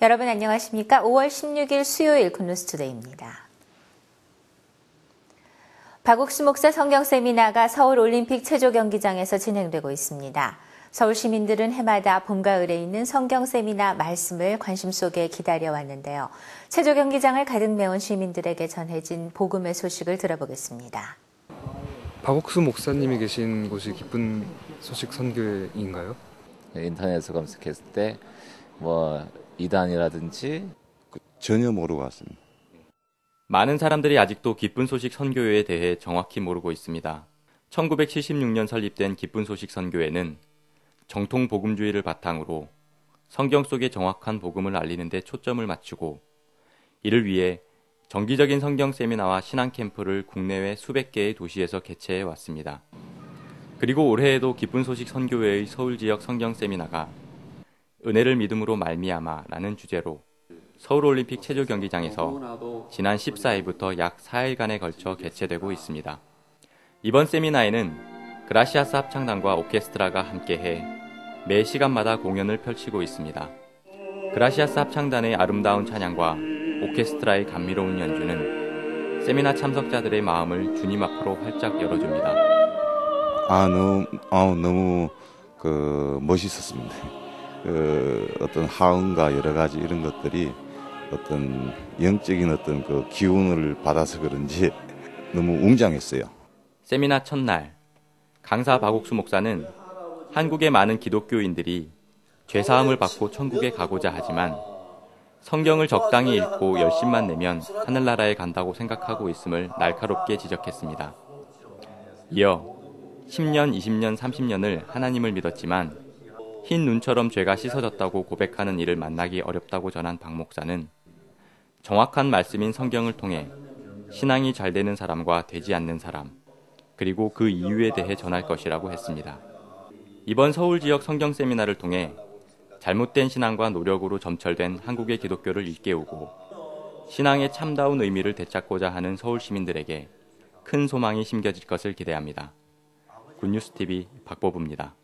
여러분 안녕하십니까? 5월 16일 수요일 굿뉴스투데이입니다. 박옥수 목사 성경 세미나가 서울 올림픽 체조 경기장에서 진행되고 있습니다. 서울 시민들은 해마다 봄과 을에 있는 성경 세미나 말씀을 관심 속에 기다려왔는데요. 체조 경기장을 가득 메운 시민들에게 전해진 복음의 소식을 들어보겠습니다. 박옥수 목사님이 계신 곳이 기쁜 소식 선교회인가요? 인터넷에서 검색했을 때뭐 이단이라든지 전혀 모르고 왔습니다. 많은 사람들이 아직도 기쁜 소식 선교회에 대해 정확히 모르고 있습니다. 1976년 설립된 기쁜 소식 선교회는 정통 복음주의를 바탕으로 성경 속의 정확한 복음을 알리는 데 초점을 맞추고 이를 위해 정기적인 성경 세미나와 신앙 캠프를 국내외 수백 개의 도시에서 개최해 왔습니다. 그리고 올해에도 기쁜 소식 선교회의 서울 지역 성경 세미나가 은혜를 믿음으로 말미암아라는 주제로 서울올림픽 체조 경기장에서 지난 14일부터 약 4일간에 걸쳐 개최되고 있습니다. 이번 세미나에는 그라시아스 합창단과 오케스트라가 함께해 매 시간마다 공연을 펼치고 있습니다. 그라시아스 합창단의 아름다운 찬양과 오케스트라의 감미로운 연주는 세미나 참석자들의 마음을 주님 앞으로 활짝 열어줍니다. 아 너무 아 너무 그 멋있었습니다. 그 어떤 하음과 여러 가지 이런 것들이 어떤 영적인 어떤 그 기운을 받아서 그런지 너무 웅장했어요. 세미나 첫날 강사 박옥수 목사는 한국의 많은 기독교인들이 죄 사함을 받고 천국에 가고자 하지만 성경을 적당히 읽고 열심만 내면 하늘나라에 간다고 생각하고 있음을 날카롭게 지적했습니다. 이어 10년, 20년, 30년을 하나님을 믿었지만 흰 눈처럼 죄가 씻어졌다고 고백하는 이를 만나기 어렵다고 전한 박 목사는 정확한 말씀인 성경을 통해 신앙이 잘 되는 사람과 되지 않는 사람, 그리고 그 이유에 대해 전할 것이라고 했습니다. 이번 서울 지역 성경 세미나를 통해 잘못된 신앙과 노력으로 점철된 한국의 기독교를 일깨우고 신앙의 참다운 의미를 되찾고자 하는 서울 시민들에게 큰 소망이 심겨질 것을 기대합니다. 굿뉴스 TV 박보부입니다.